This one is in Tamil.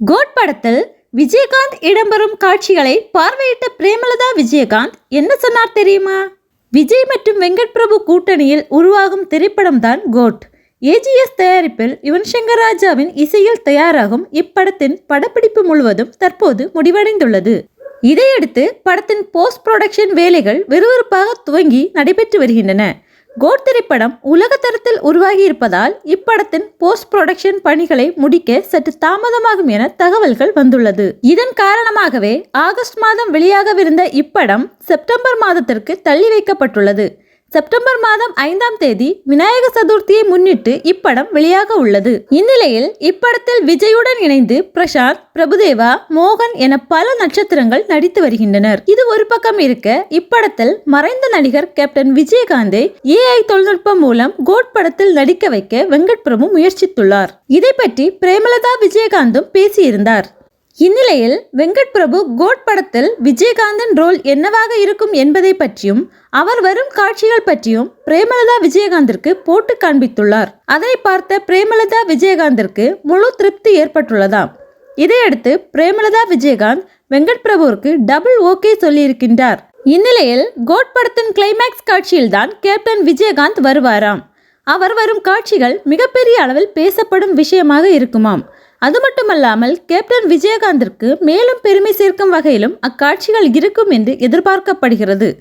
கோட் படத்தில் விஜயகாந்த் இடம்பெறும் காட்சிகளை பார்வையிட்ட பிரேமலதா விஜயகாந்த் என்ன சொன்னார் தெரியுமா? விஜய் மற்றும் வெங்கட் பிரபு கூட்டணியில் உருவாகும் திரைப்படம்தான் கோட். ஏஜிஎஸ் தயாரிப்பில் யுவன் சங்கர் ராஜாவின் இசையில் தயாராகும் இப்படத்தின் படப்பிடிப்பு முழுவதும் தற்போது முடிவடைந்துள்ளது. இதையடுத்து படத்தின் போஸ்ட் ப்ரொடக்ஷன் வேலைகள் விறுவிறுப்பாக துவங்கி நடைபெற்று வருகின்றன. கோட் திரைப்படம் உலக தரத்தில் உருவாகி இருப்பதால் இப்படத்தின் போஸ்ட் புரொடக்ஷன் பணிகளை முடிக்க சற்று தாமதமாகும் என தகவல்கள் வந்துள்ளது. இதன் காரணமாகவே ஆகஸ்ட் மாதம் வெளியாகவிருந்த இப்படம் செப்டம்பர் மாதத்திற்கு தள்ளி வைக்கப்பட்டுள்ளது. செப்டம்பர் மாதம் ஐந்தாம் தேதி விநாயக சதுர்த்தியை முன்னிட்டு இப்படம் வெளியாக உள்ளது. இந்நிலையில் இப்படத்தில் விஜயுடன் இணைந்து பிரசாந்த் பிரபுதேவா மோகன் என பல நட்சத்திரங்கள் நடித்து வருகின்றனர். இது ஒரு பக்கம் இருக்க இப்படத்தில் மறைந்த நடிகர் கேப்டன் விஜயகாந்தை ஏஐ தொழில்நுட்பம் மூலம் கோட் படத்தில் நடிக்க வைக்க வெங்கட் பிரபு முயற்சித்துள்ளார். இதை பற்றி பிரேமலதா விஜயகாந்தும் பேசியிருந்தார். இந்நிலையில் வெங்கட் பிரபு கோட் படத்தில் விஜயகாந்தன் ரோல் என்னவாக இருக்கும் என்பதை பற்றியும் அவர் வரும் காட்சிகள் பற்றியும் பிரேமலதா விஜயகாந்திற்கு போட்டு காண்பித்துள்ளார். அதை பார்த்த பிரேமலதா விஜயகாந்திற்கு முழு திருப்தி ஏற்பட்டுள்ளதாம். இதையடுத்து பிரேமலதா விஜயகாந்த் வெங்கட் பிரபுவிற்கு டபுள் ஓகே சொல்லியிருக்கின்றார். இந்நிலையில் கோட் படத்தின் கிளைமேக்ஸ் காட்சியில்தான் கேப்டன் விஜயகாந்த் வருவாராம். அவர் வரும் காட்சிகள் மிகப்பெரிய அளவில் பேசப்படும் விஷயமாக இருக்குமாம். அது மட்டுமல்லாமல் கேப்டன் விஜயகாந்திற்கு மேலும் பெருமை சேர்க்கும் வகையிலும் அக்காட்சிகள் இருக்கும் என்று எதிர்பார்க்கப்படுகிறது.